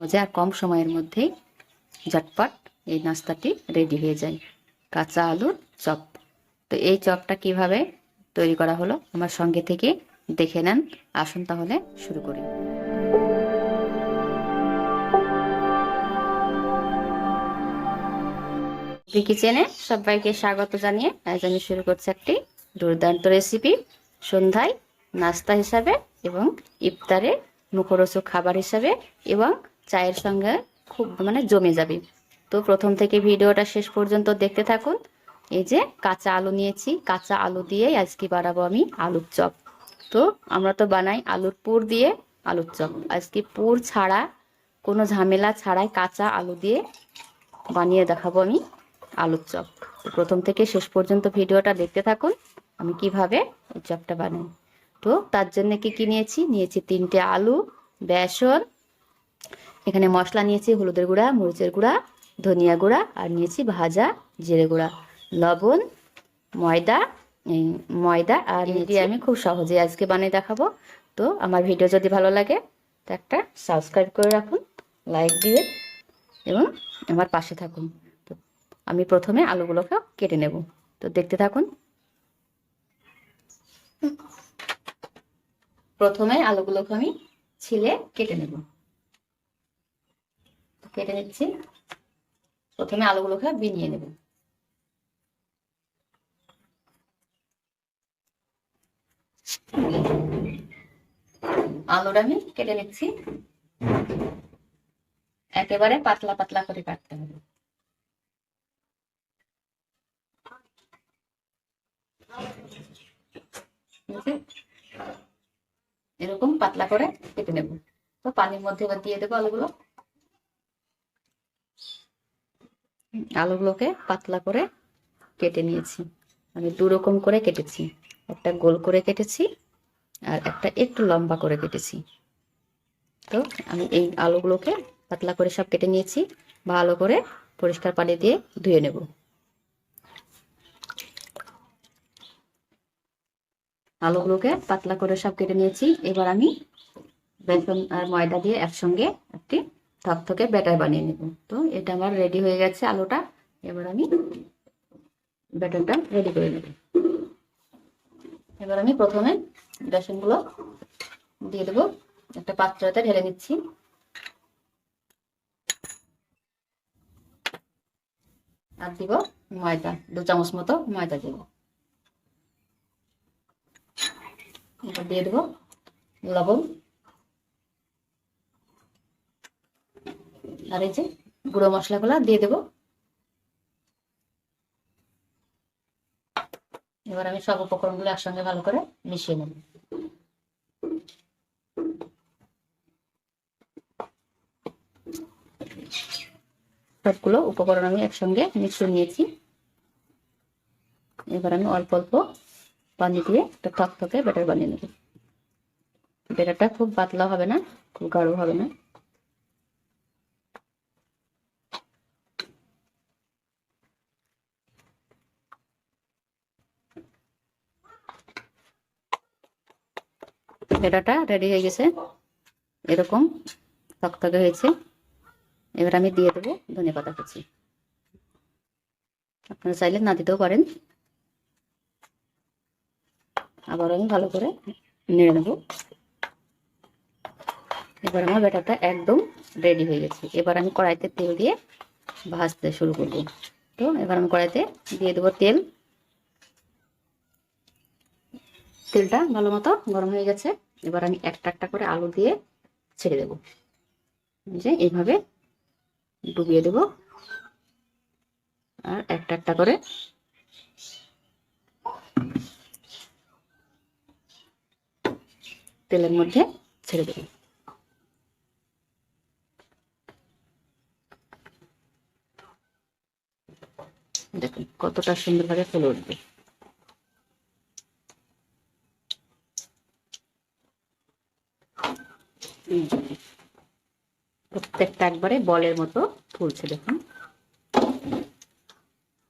সহজে আর কম সময়ের মধ্যেই ঝটপট এই নাস্তাটি রেডি হয়ে যায়। কাঁচা আলুর চপ। তো এই চপটা কীভাবে তৈরি করা হলো আমার সঙ্গে থেকে দেখে নেন। আসুন তাহলে শুরু করি। কিচেনে সবাইকে স্বাগত জানিয়ে আজ আমি শুরু করছি একটি দুর্দান্ত রেসিপি সন্ধ্যায় নাস্তা হিসাবে এবং ইফতারে মুখরোচক খাবার হিসাবে এবং চায়ের সঙ্গে খুব মানে জমে যাবে। তো প্রথম থেকে ভিডিওটা শেষ পর্যন্ত দেখতে থাকুন। এই যে কাঁচা আলু নিয়েছি, কাঁচা আলু দিয়েই আজকে বানাবো আমি আলুর চপ। তো আমরা তো বানাই আলুর পুর দিয়ে আলুর চপ। আজকে পুর ছাড়া, কোনো ঝামেলা ছাড়াই কাঁচা আলু দিয়ে বানিয়ে দেখাবো আমি আলুর চপ। তো প্রথম থেকে শেষ পর্যন্ত ভিডিওটা দেখতে থাকুন, আমি কীভাবে এই চপটা বানাই। তো তার জন্য কি কি নিয়েছি? নিয়েছি তিনটে আলু, বেসন এখানে মশলা নিয়েছি হলুদের গুঁড়া মরিচের গুঁড়া ধনিয়া গুঁড়া আর নিয়েছি ভাজা জিরে গুঁড়া লবণ ময়দা এই ময়দা আর এটি আমি খুব সহজে আজকে বানিয়ে দেখাবো। তো আমার ভিডিও যদি ভালো লাগে তো একটা সাবস্ক্রাইব করে রাখুন লাইক দিয়ে এবং আমার পাশে থাকুন। তো আমি প্রথমে আলুগুলোকে কেটে নেব। তো দেখতে থাকুন। প্রথমে আলুগুলোকে আমি ছিলে কেটে নেব। কেটে নিচ্ছি। প্রথমে আলুগুলোকে বিনিয়ে নেব। আলুটা আমি কেটে নিচ্ছি। একেবারে পাতলা পাতলা করে কাটতে হবে। এরকম পাতলা করে কেটে নেব। তো পানির মধ্যে দিয়ে দেবো আলুগুলো। আলুগুলোকে পাতলা করে কেটে নিয়েছি। আমি দু রকম করে কেটেছি। একটা গোল করে কেটেছি আর একটা একটু লম্বা করে কেটেছি। তো আমি এই আলুগুলোকে পাতলা করে সব কেটে নিয়েছি। ভালো করে পরিষ্কার পানি দিয়ে ধুয়ে নেব। আলুগুলোকে পাতলা করে সব কেটে নিয়েছি। এবার আমি বেসন আর ময়দা দিয়ে একসঙ্গে থকথকে ব্যাটার বানিয়ে নেব। তো এটা আমার রেডি হয়ে গেছে আলুটা। এবার আমি ব্যাটারটা রেডি করে নেব। এবার আমি প্রথমে বেসনগুলো দিয়ে দেবো। একটা পাত্রতে ঢেলে নিচ্ছি। আর দিব ময়দা, দু চামচ মতো ময়দা দেব। দিয়ে দেবো লবণ। আর এই যে গুঁড়ো মশলাগুলো দিয়ে দেবো। এবার আমি সব উপকরণগুলো একসঙ্গে ভালো করে মিশিয়ে নেব। সবগুলো উপকরণ আমি একসঙ্গে মিশিয়ে নিয়েছি। এবার আমি অল্প অল্প পানি দিয়ে একটা থকথকে ব্যাটার বানিয়ে নেব। ব্যাটারটা খুব পাতলা হবে না, খুব গাঢ় হবে না। ব্যাটারটা রেডি হয়ে গেছে। এরকম থকথকে হয়েছে। এবার আমি দিয়ে দেবো ধনে পাতা কুচি। আপনারা চাইলে না দিতেও পারেন। আবার আমি ভালো করে নেড়ে নেব। এবার আমার ব্যাটারটা একদম রেডি হয়ে গেছে। এবার আমি কড়াইতে তেল দিয়ে ভাজতে শুরু করব। তো এবার আমি কড়াইতে দিয়ে দেবো তেল। তেলটা ভালো মতো গরম হয়ে গেছে। এবার আমি একটা একটা করে আলু দিয়ে ছেড়ে দেবো। যে এইভাবে ডুবিয়ে দেব। আর একটা একটা করে তেলের মধ্যে ছেড়ে দেব। দেখুন কতটা সুন্দরভাবে ফুলে উঠবে। এই যে প্রত্যেকটা একবারে বলের মতো ফুলছে, দেখুন।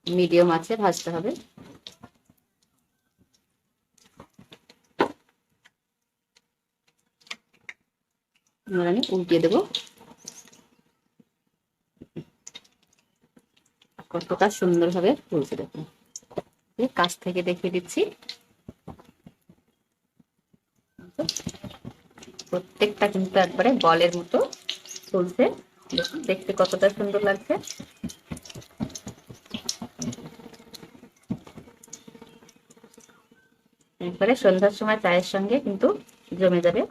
মিডিয়াম আছে, ভাজতে হবে। আমি উল্টিয়ে দেব। কতটা সুন্দরভাবে ফুলছে, দেখুন। কাছ থেকে দেখিয়ে দিচ্ছি। প্রত্যেকটা কিন্তু একবারে বলের মতো চলছে। দেখতে কতটা সুন্দর লাগছে। একবারে সন্ধ্যার সময় চায়ের সঙ্গে কিন্তু জমে যাবে।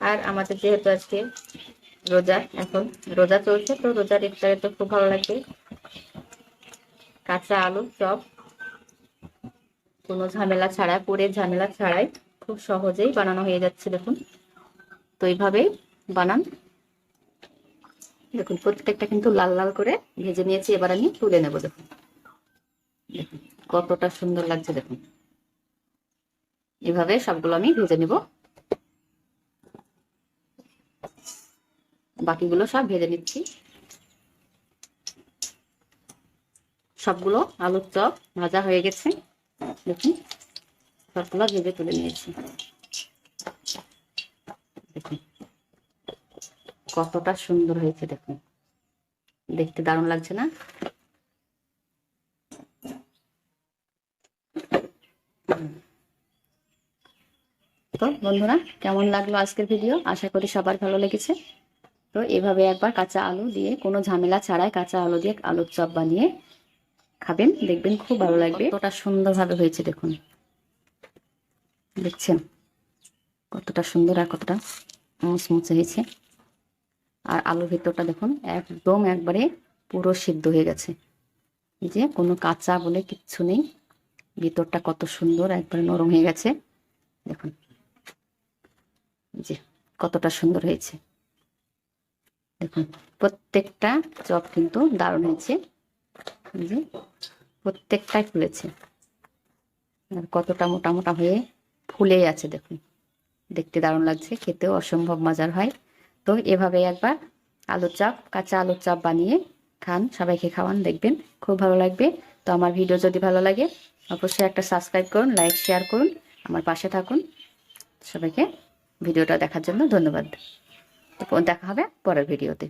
আর আমাদের যেহেতু আজকে রোজা, এখন রোজা চলছে, তো রোজার ইফতারে তো খুব ভালো লাগবে। কাঁচা আলু, চপ, কোনো ঝামেলা ছাড়া, পুরে ঝামেলা ছাড়াই খুব সহজেই বানানো হয়ে যাচ্ছে, দেখুন। তো এইভাবেই বানান। দেখুন, প্রত্যেকটা কিন্তু লাল লাল করে ভেজে নিয়েছি, এবার আমি তুলে নেব, দেখুন। দেখুন, কতটা সুন্দর লাগছে, দেখুন। এভাবে সবগুলো আমি ভেজে নিব। বাকিগুলো সব ভেজে নিচ্ছি। সবগুলো আলুর চপ ভাজা হয়ে গেছে। দেখুন, সবগুলো ভেজে তুলে নিয়েছি। কতটা সুন্দর হয়েছে দেখুন। দেখতে দারুণ লাগছে না? তো বন্ধুরা, কেমন লাগল আজকের ভিডিও আশা করি সবার ভালো লেগেছে। তো এভাবে একবার কাঁচা আলু দিয়ে, কোনো ঝামেলা ছাড়াই কাঁচা আলু দিয়ে আলুর চপ বানিয়ে খাবেন। দেখবেন খুব ভালো লাগবে। কতটা সুন্দরভাবে হয়েছে দেখুন। দেখছেন? কতটা সুন্দর আর কতটা মুচমুচে হয়েছে। আর আলুর ভিতরটা দেখুন, একদম একবারে পুরো সিদ্ধ হয়ে গেছে। এই যে কোনো কাঁচা বলে কিচ্ছু নেই। ভিতরটা কত সুন্দর, একবারে নরম হয়ে গেছে। দেখুন। যে কতটা সুন্দর হয়েছে। দেখুন, প্রত্যেকটা চপ কিন্তু দারুণ হয়েছে। যে প্রত্যেকটাই ফুলেছে। আর কতটা মোটা মোটা হয়ে ফুলেই আছে, দেখুন। দেখতে দারুণ লাগছে, খেতেও অসম্ভব মজার হয়। তো এভাবে একবার আলুর চাপ, কাঁচা আলুর চাপ বানিয়ে খান, সবাইকে খাওয়ান, দেখবেন খুব ভালো লাগবে। তো আমার ভিডিও যদি ভালো লাগে, অবশ্যই একটা সাবস্ক্রাইব করুন লাইক শেয়ার করুন, আমার পাশে থাকুন। সবাইকে ভিডিওটা দেখার জন্য ধন্যবাদ। তো দেখা হবে পরের ভিডিওতে।